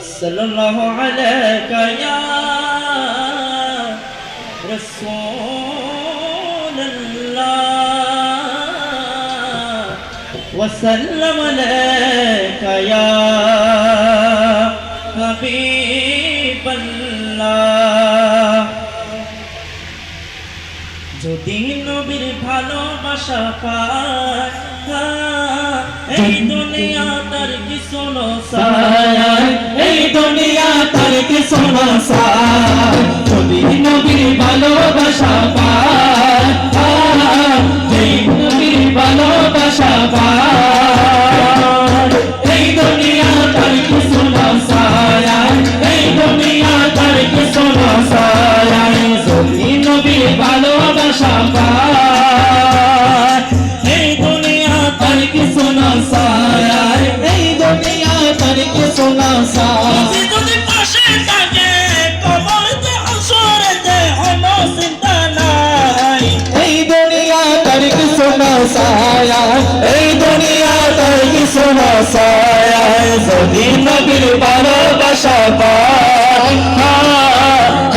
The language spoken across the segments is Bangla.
صلى الله عليك يا رسول الله وسلم عليك يا حبيب الله যদি নবীর ভালোবাসা পায় এই দুনিয়া তার কি শোনো সায়? এই দুনিয়া তার কি সোনা দুনিয়া তার কি সোনা সায়ায় এই দুনিয়া তার কি সোনা সায়ায় নবী যদি পাশে থাকে কবরতে হাসরেতে কোনো চিন্তা নাই। এই দুনিয়া তার কি সোনা সায়া। এই দুনিয়া তার কি সোনা সায়া। যদি নবীর ভালোবাসা পায়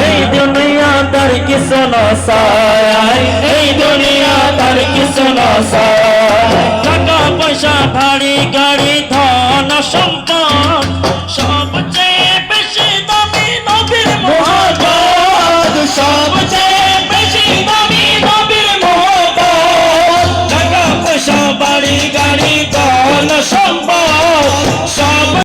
এই দুনিয়া তার কি সোনা সায়া। এই দুনিয়া তার সন্তান সবচেয়ে বেশি দামি নবীর মহাপাদ সবচেয়ে বেশি দামি নবীর মহাপাদ টাকা পয়সা বাড়ি গাড়ি গহনা